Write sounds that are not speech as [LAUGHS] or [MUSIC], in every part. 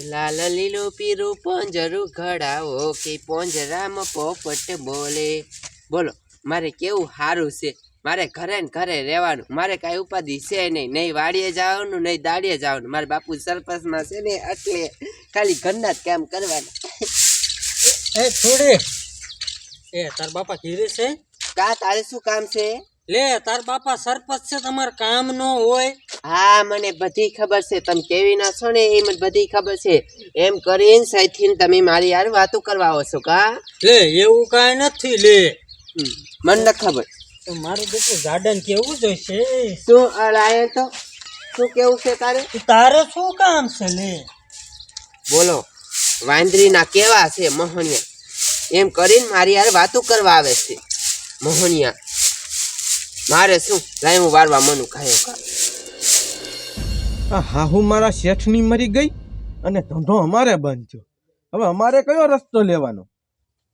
લાલ લીલું પીરું પોંજરું ઘડાવો કે પોંજરામાં પોપટ બોલે. બોલો મારે કેવું સારું છે? મારે ઘરે ને ઘરે રહેવાનું. મારે કાંઈ ઉપાધિ છે નહીં. નહીં વાડીએ જવાનું નહીં દાડીએ જવાનું. મારા બાપુ સરપંચમાં છે ને એટલે ખાલી ઘરના જ કામ કરવાના. એ છોડે. એ તાર બાપા ઘીરે છે? કા તારે શું કામ છે? લે તાર બાપા સરપંચ છે તમારે કામ ન હોય. હા મને બધી ખબર છે. તમે કેવી ના છો ને એ મને બધી ખબર છે. એમ કરીને સાઈથી તમે મારી યાર વાતો કરવા આવો છો કા? લે એવું કાંઈ નથી લે. મને ન ખબર. તો મારું દીકરું ગાર્ડન કેવું જોઈશે? શું અલાય તો? શું કેવું છે તારે? તારે શું કામ છે લે? બોલો વાંદરીના કેવા છે મોહનિયા? એમ કરીને મારી યાર વાતો કરવા આવે છે. મોહનિયા મારે શું લાઈ હું વારવા મનું ખાયો ખા આ હાહુ મારા શેઠની મરી ગઈ અને ધંધો અમારે બંધ થયો. હવે અમારે કયો રસ્તો લેવાનો?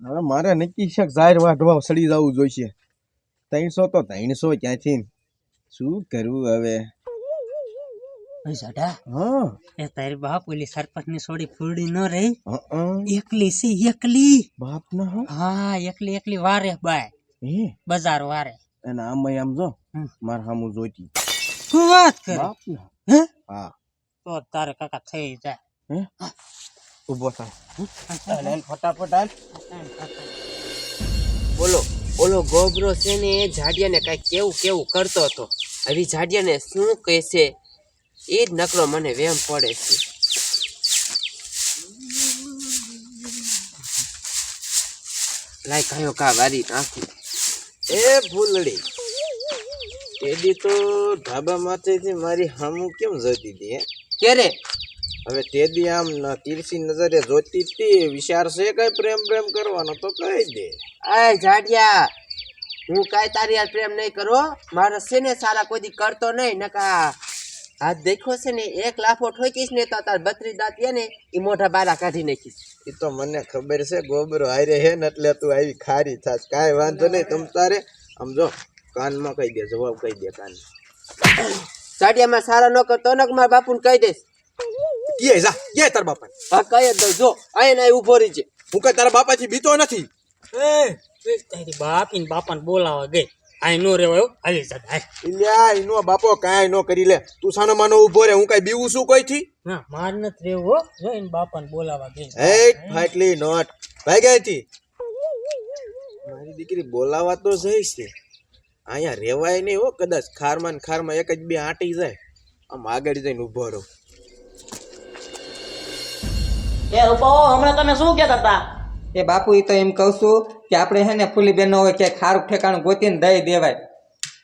હવે મારે નક્કી છે જાહેર વાઢવા સડી જવું જોઈશે. ત્રણસો તો ત્રણસો ક્યાંથી? શું કરવું હવે? સાડા હા. એ તારી બાપ ઓલી સરપંચની છોડી ન રહી? એકલી સી એકલી. બાપ ના હા? એકલી એકલી વારે બાય. હે બજાર વારે. અને આમાં આમ જો. માર હામું જોઈતી. શું વાત કરે? બાપ ના હે? હા. તો તારે કાકા થઈ જાય. હે? ઊભો થાય ફટાફટ હાલ. બોલો ઓલો ગોબરો છે ને એ જાડિયાને કાંઈક કેવું કેવું કરતો હતો. હવે જાડિયાને શું કહેશે એ જ નકરો મને વેમ પડે છે. લાય કયો કા વારી નાખી. એ ફૂલડી તેદી તો ધાબા માથેથી મારી હામું કેમ જોતી હતી ક્યારે? હવે તેદી આમ તીરસી નજરે જોતી હતી વિચાર છે કઈ પ્રેમ પ્રેમ કરવાનો તો કહી દે. આય જાડિયા હું કાંઈ તારી યાર પ્રેમ નહીં કરો મારો છે ને સારા કોઈ કરતો નહીં નકા હાથ દેખો છે ને એક લાફો ઠોકીશ ને તો તાર બત્રી દાંત ને એ મોઢા બારા કાઢી નાખીશ. એ તો મને ખબર છે ગોબરો હારે હે ને એટલે તું આવી ખારી થાશ. કાંઈ વાંધો નહીં તમ તારે આમ જો. કાનમાં કહી દે જવાબ કહી દે કાન. સાડિયામાં સારા ન કરતો ને મારા બાપુને કહી દઈશ. કે જા કે તાર બાપા હા કહી દઉં. જો અહીં અહીં ઊભો રહી છે. હું કઈ તારા બાપાથી બીતો નથી? એ એ તારી બાપી ને બાપા ને બોલાવા ગઈ. આઈ નો રેવાયો હાલી જા હાલ. નો બાપો કાંઈ નો કરી લે. તું સાનો માનો ઊભો રે હું કઈ બીવું છું કોઈ થી ના માર નથી રેવો જો ઇન બાપા ને બોલાવા ગઈ. હે ફાટલી નોટ. ભાઈ ગઈ હતી મારી દીકરી બોલાવા તો જઈશ છે અહીંયા રહેવાય નહીં હો કદાચ ખારમાં ને ખારમાં એક જ બે આંટી જાય. આમ આગળ જઈને ઊભો રહો. એ ઊભો હમણાં તમે શું કહેતા હતા એ બાપુ એ તો એમ કહું છું કે આપણે હે ને ફૂલી બેન હોય કે ખારું ઠેકાણું ગોતીને દઈ દેવાય.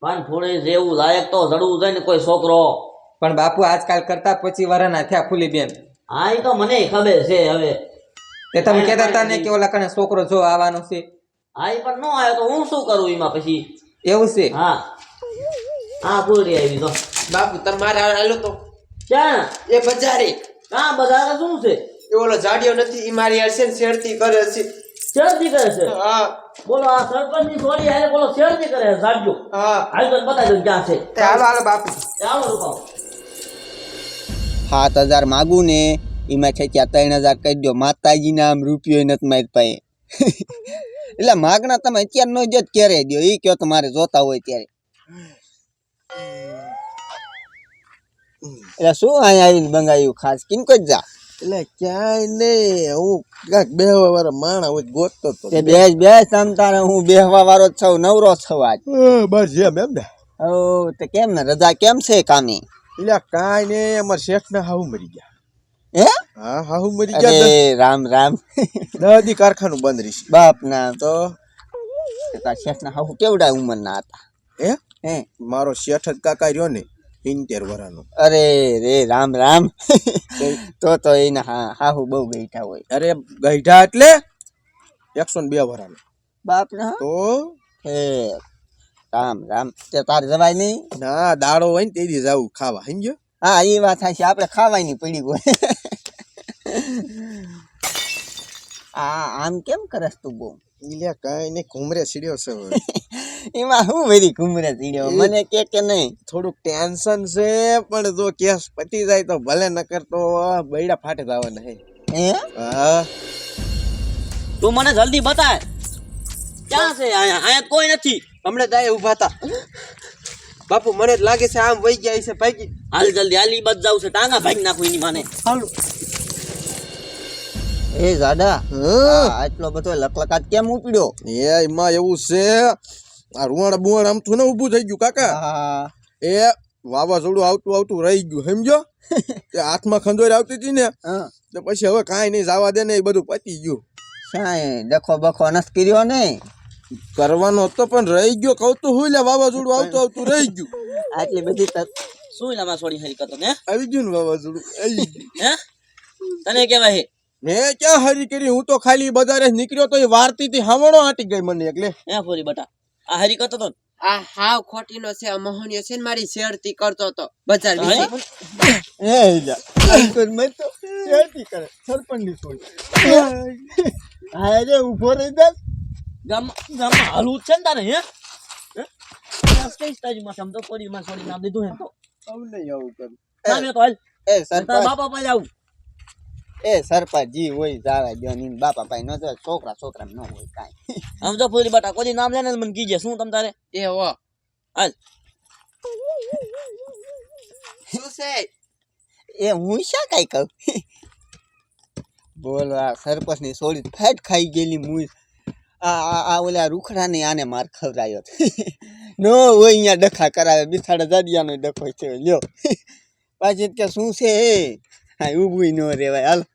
પણ ફૂલી જેવું લાયક તો જડવું જોઈએ ને કોઈ છોકરો. પણ બાપુ આજકાલ કરતા પછી વરના થયા ફૂલી બેન હા એ તો મને ખબર છે હવે. તે તમે કહેતા હતા ને કે ઓલા કણે છોકરો જો આવવાનો છે. હા એ પણ ન આવ્યો તો હું શું કરું એમાં પછી? એવું છે? હા. હા પૂરી આવી તો બાપુ તમારે હાલો તો. ક્યાં? એ બજારે. કાં બધા શું છે? એ ઓલો જાડિયો નથી એ મારી યાર છે ને શેરતી કરે છે. શેરતી કરે છે? હા. બોલો આ સરપંચની છોડી હારે બોલો શેરતી કરે છે જાડિયો. હા. હાલ તો બતાવી દઉં ક્યાં છે. હાલો હાલો બાપુ. ચાલો રૂપાઓ. સાત હજાર માગું ને એમાં છે ત્યાં ત્રણ હજાર કહી દો માતાજી નામ રૂપિયો નથી મારી પાસે [LAUGHS] એટલે માગણા તમે અત્યારે નો જ ક્યારે દો એ કયો તમારે જોતા હોય ત્યારે. એટલે શું અહીંયા આવીને બંગાયું ખાસ? કેમ કઈ જા? એટલે ક્યાંય નહીં. હું ક્યાંક બેહવા વાળા માણા હોય ગોતતો તો. તે બે બેસ તમ તારે હું બેહવા વાળો જ છું નવરો છું આજ. બસ એમ એમ ને? ઓ તે કેમ ને? રજા કેમ છે કામે? એટલે કાંઈ નહીં અમારે શેઠ ને હાવ મરી ગયા. હે? હા હાહુ મરી ગયા અરે રામ રામ. દાદી કારખાનું બંધ રહી બાપ ના તો તાર શેઠ ના હાહુ કેવડા ઉંમરના હતા? હે? હે? મારો શેઠ જ કાકા રહ્યો ને ઇન્ટેર વરાનો. અરે રે રામ રામ. તો તો એને હા હાહુ બહુ ગઈઠા હોય. અરે ગઈઠા એટલે એકસો ને બે વરાનો. બાપ ના. તો? હે રામ રામ. તે તારે જવાય નહીં? ના દાડો હોય ને તેથી જવું ખાવા. સમજ્યો? હા એ વાત થાય છે આપણે ખાવાય નહીં પડી હોય આ આમ કેમ કરસ તું બહુ એટલે કાઈ ને ઘૂમરે સીડ્યો છે [LAUGHS] એમાં હું વેરી ઘુમરે સીડ્યો મને કે કે નહીં. થોડુંક ટેન્શન છે પણ જો કેસ પતી જાય તો ભલે ન કરતો બૈડા ફાટે જવાના નહીં હે? હા. તું મને જલ્દી બતાય. ક્યાં છે? અહીંયા અહીંયા કોઈ નથી. હમણાં જાય ઊભા હતા. બાપુ મને જ લાગે છે આમ વહી ગયા છે ભાગી. હાલ જલ્દી હાલ બચ જાવ છે. ટાંગા ભાગી નાખું એની માને. એ જાડા. આ આટલો બધો લકલકાટ કેમ ઉપડ્યો? એ એમાં એવું છે આ રૂવાણ બુવાણ આમ થયું ને ઊભું થઈ ગયું કાકા. હા એ વાવાઝોડું આવતું આવતું રહી ગયું સમજો? [LAUGHS] તે હાથમાં ખંજોર આવતી હતી ને હા. તો પછી હવે કાંઈ નહીં જવા દે ને એ બધું પતી ગયું. સાંઈ ડખો બખો નથી કર્યો ને કરવાનો હતો પણ રહી ગયો કહું તો હું લે વાવાઝોડું આવતું આવતું રહી ગયું. [LAUGHS] આટલી બધી તક શું લામાં છોડી હરી કરતો ને આવી ગયું ને વાવાઝોડું આવી ગયું. હે? તને કેવાય? હે મેં ક્યાં હરી કરી? હું તો ખાલી બજારે નીકળ્યો તો એ વારતી થી હાવણો આટી ગઈ મને એટલે હે ફોરી બટા આ હરી કરતો તો આ હાવ ખોટીનો છે આ છે ને મારી શેરતી કરતો હતો બજાર હે? બીજી એ ઈલા. અંકુર તો શેરતી કરે સરપંચની છોડી. હા રે ઊભો રહી દે ગામમાં ગામમાં હાલવું જ છે ને તારે હે? હે? આ કઈ છે? આમ તો ફોરીમાં છોડી નામ દીધું હે તો. આવું નહીં આવું કર. તો હાલ. એ સરપંચ. બાપા પાસે આવું. એ સરપંચ જી હોય જાવે દો ની બાપા ભાઈ ન જો છોકરા છોકરા ન હોય કાંઈ. આમ તો ફૂલી બટા કોઈ નામ લેને મને કીજે શું તમ તારે? એ હો. હાલ. શું છે? એ હું શા કઈ કહું? બોલો આ સરપંચની સોળી ફેટ ખાઈ ગયેલી મુઈ આ આ આ ઓલા રૂખડાને આને માર ખવડાયો. નો હોય અહીંયા ડખા કરાવે બિસાડા જાડિયાનો ડખો છે લ્યો. પાછી કે શું છે હા ઊભું ન રેવાય હાલ.